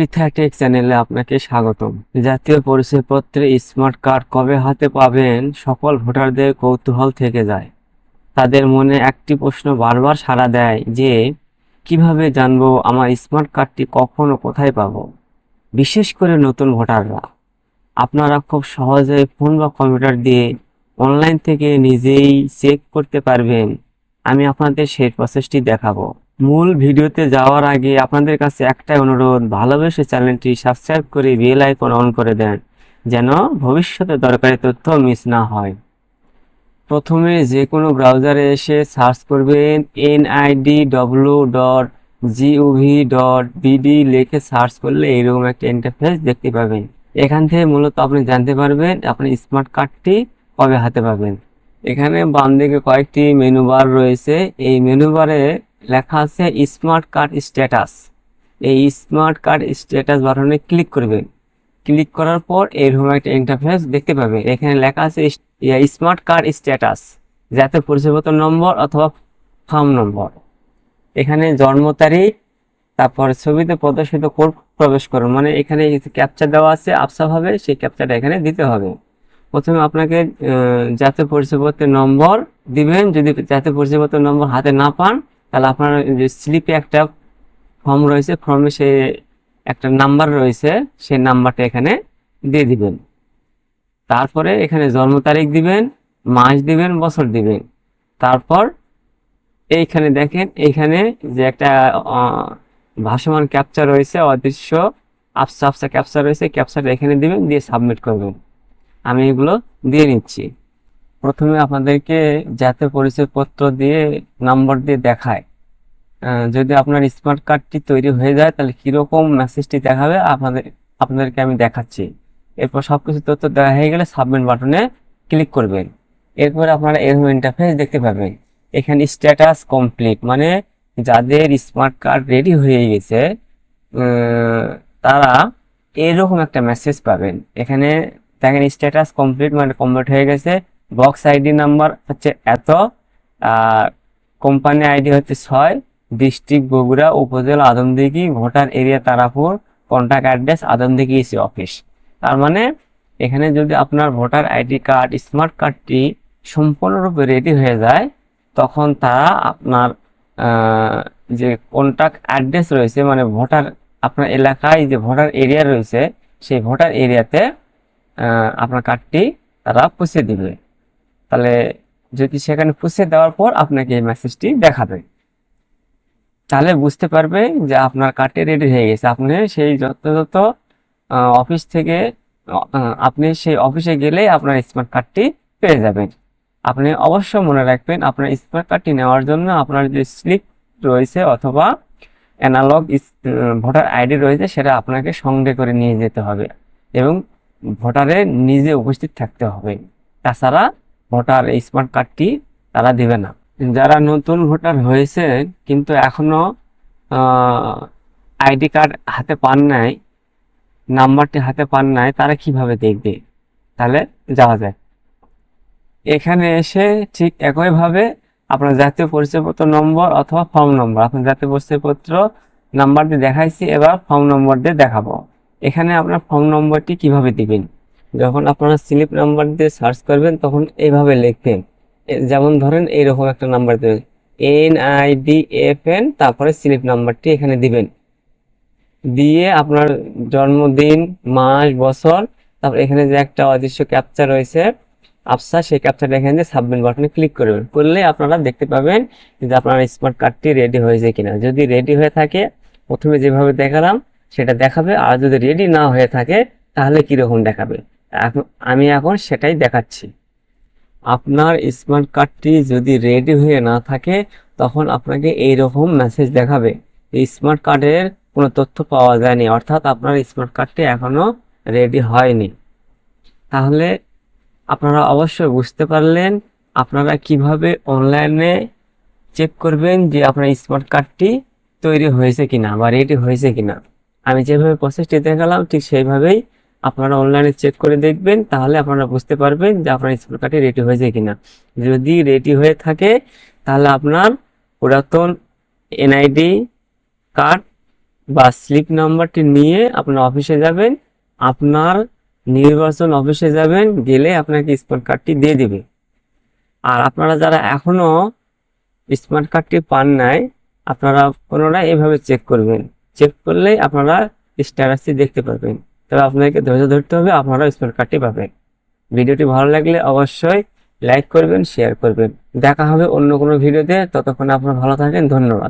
পৃথা চ্যানেলে আপনাকে স্বাগতম। জাতীয় পরিচয়পত্রে স্মার্ট কার্ড কবে হাতে পাবেন, সকল ভোটারদের কৌতূহল থেকে যায়। তাদের মনে একটি প্রশ্ন বারবার সাড়া দেয় যে, কীভাবে জানব আমার স্মার্ট কার্ডটি কখন ও কোথায় পাবো? বিশেষ করে নতুন ভোটাররা। আপনারা খুব সহজে ফোন বা কম্পিউটার দিয়ে অনলাইন থেকে নিজেই চেক করতে পারবেন। আমি আপনাদের সেই প্রসেসটি দেখাবো। মূল ভিডিওতে যাওয়ার আগে আপনাদের কাছে একটাই অনুরোধ, ভালোবেসে চ্যানেলটি সাবস্ক্রাইব করে বেল আইকন অন করে দেন, যেন ভবিষ্যতে দরকারি তথ্য মিস না হয়। প্রথমে যে কোনো ব্রাউজারে এসে সার্চ করবেন NID W dot GOV dot BD লিখে সার্চ করলে এরকম একটা ইন্টারফেস দেখতে পাবেন। এখান থেকে মূলত আপনি জানতে পারবেন আপনার স্মার্ট কার্ডটি কবে হাতে পাবেন। এখানে বাম দিকে কয়েকটি মেনু বার রয়েছে। এই মেনু বারে লেখা আছে স্মার্ট কার্ড স্ট্যাটাস এই স্মার্ট কার্ড স্ট্যাটাস বাটনে ক্লিক করবেন ক্লিক করার পর এরকম একটা ইন্টারফেস দেখতে পাবেন এখানে লেখা আছে স্মার্ট কার্ড স্ট্যাটাস যাতে পরিচয়পত্র নম্বর অথবা ফার্ম নম্বর। এখানে জন্ম তারিখ, তারপর ছবিতে প্রদর্শিত কোড প্রবেশ করুন মানে এখানে ক্যাপচার দেওয়া আছে আফসাভাবে সেই ক্যাপচারটা এখানে দিতে হবে। প্রথমে আপনাকে জাতীয় পরিচয়পত্রের নম্বর দিবেন। যদি জাতীয় পরিচয়পত্রের নম্বর হাতে না পান তাহলে আপনার যে স্লিপে একটা ফর্ম রয়েছে ফর্মে সে একটা নাম্বার রয়েছে, সেই নাম্বারটা এখানে দিয়ে দিবেন। তারপরে এখানে জন্ম তারিখ দিবেন, মাস দিবেন, বছর দিবেন। তারপর এইখানে দেখেন, এইখানে যে একটা ভাসমান ক্যাপচার রয়েছে, অদৃশ্য আফসা আফসা ক্যাপচার রয়েছে ক্যাপচারটা এখানে দিবেন, দিয়ে সাবমিট করবেন। আমি এগুলো দিয়ে নিচ্ছি। প্রথমে আপনাদেরকে জাতীয় পরিচয়পত্র দিয়ে নাম্বার দিয়ে দেখায়। যদি আপনার স্মার্ট কার্ডটি তৈরি হয়ে যায়, তাহলে কীরকম মেসেজটি দেখাবে, আপনাদের, আপনাদেরকে আমি দেখাচ্ছি। এরপর সব কিছু তথ্য দেওয়া হয়ে গেলে সাবমিট বাটনে ক্লিক করবেন। এরপরে আপনারা এরকম ইন্টারফেস দেখতে পাবেন। এখানে স্ট্যাটাস কমপ্লিট মানে যাদের স্মার্ট কার্ড রেডি হয়ে গেছে তারা এরকম একটা মেসেজ পাবেন। এখানে দেখেন স্ট্যাটাস কমপ্লিট মানে কমপ্লিট হয়ে গেছে। বক্স আইডি নাম্বার হচ্ছে এত কোম্পানি আইডি হচ্ছে ছয় district Bogura upazila Adamdighi, voter area Tarapur contact address Adamdighi EC office তার মানে এখানে যদি আপনার ভোটার আইডি কার্ড স্মার্ট কার্ডটি সম্পূর্ণরূপে রেডি হয়ে যায়, তখন তারা আপনার যে কন্ট্যাক্ট অ্যাড্রেস রয়েছে মানে ভোটার আপনার এলাকায় যে ভোটার এরিয়া রয়েছে, সেই ভোটার এরিয়াতে আপনার কার্ডটি তারা পুষে দিবে। তাহলে যদি সেখানে পুষে দেওয়ার পর আপনাকে এই মেসেজটি দেখাবে। তাহলে বুঝতে পারবে যে আপনার কার্ডটি রেডি হয়ে গেছে। আপনি সেই যথাযথ অফিস থেকে আপনি সেই অফিসে গেলেই আপনার স্মার্ট কার্ডটি পেয়ে যাবেন। আপনি অবশ্যই মনে রাখবেন, আপনার স্মার্ট কার্ডটি নেওয়ার জন্য আপনার যে স্লিপ রয়েছে অথবা অ্যানালগ ভোটার আইডি রয়েছে, সেটা আপনাকে সঙ্গে করে নিয়ে যেতে হবে এবং ভোটারে নিজে উপস্থিত থাকতে হবে। তাছাড়া ভোটার এই স্মার্ট কার্ডটি তারা দিবে না। যারা নতুন ভোটার হয়েছে, কিন্তু এখনও আইডি কার্ড হাতে পান নাই, নাম্বারটি হাতে পান নাই, তারা কীভাবে দেখবে? তাহলে যাওয়া যায়। এখানে এসে ঠিক একইভাবে আপনার জাতীয় পরিচয়পত্র নম্বর অথবা ফর্ম নম্বর, আপনার জাতীয় পরিচয়পত্র নাম্বার দিয়ে দেখাইছি, এবার ফর্ম নম্বর দিয়ে দেখাবো। এখানে আপনার ফর্ম নম্বরটি কীভাবে দিবেন? যখন আপনারা স্লিপ নাম্বার দিয়ে সার্চ করবেন, তখন এইভাবে লিখবেন। যেমন ধরেন এইরকম একটা নাম্বার দেবেন। N I D F N, তারপরে স্লিপ নাম্বারটি এখানে দিবেন। দিয়ে আপনার জন্মদিন, মাস, বছর, তারপর এখানে যে একটা অদৃশ্য ক্যাপচা রয়েছে আফসা সেই ক্যাপচারটা এখানে দিয়ে সাবমিট বাটনে ক্লিক করবেন। করলে আপনারা দেখতে পাবেন যে আপনার স্মার্ট কার্ডটি রেডি হয়েছে কিনা। যদি রেডি হয়ে থাকে, প্রথমে যেভাবে দেখালাম, সেটা দেখাবে। আর যদি রেডি না হয়ে থাকে, তাহলে কীরকম দেখাবে? আমি এখন সেটাই দেখাচ্ছি। আপনার স্মার্ট কার্ডটি যদি রেডি হয়ে না থাকে, তখন আপনাকে এই রকম মেসেজ দেখাবে স্মার্ট কার্ডের কোনো তথ্য পাওয়া যায়নি, অর্থাৎ আপনার স্মার্ট কার্ডটি এখনও রেডি হয়নি। তাহলে আপনারা অবশ্যই বুঝতে পারলেন আপনারা কীভাবে অনলাইনে চেক করবেন যে আপনার স্মার্ট কার্ডটি তৈরি হয়েছে কিনা বা রেডি হয়েছে কিনা। আমি যেভাবে প্রসেসটি দেখালাম, ঠিক সেইভাবেই আপনারা অনলাইনে চেক করে দেখবেন, তাহলে আপনারা বুঝতে পারবেন যে আপনার স্মার্ট কার্ডটি রেডি হয়েছে কিনা। যদি রেডি হয়ে থাকে, তাহলে আপনার পুরাতন এনআইডি কার্ড বা স্লিপ নাম্বারটি নিয়ে আপনার অফিসে যাবেন। আপনার নির্বাচন অফিসে যাবেন, গেলে আপনাকে স্মার্ট কার্ডটি দিয়ে দিবে। আর আপনারা যারা এখনও স্মার্ট কার্ডটি পান নাই, আপনারা পুনরায় এভাবে চেক করবেন। চেক করলেই আপনারা স্ট্যাটাসটি দেখতে পাবেন তবে আপনাকে ধৈর্য ধরতে হবে, আপনারা স্মার্ট কার্ডটি পাবেন ভিডিওটি ভালো লাগলে অবশ্যই লাইক করবেন শেয়ার করবেন। দেখা হবে অন্য কোনো ভিডিওতে, ততক্ষণ আপনারা ভালো থাকেন, ধন্যবাদ।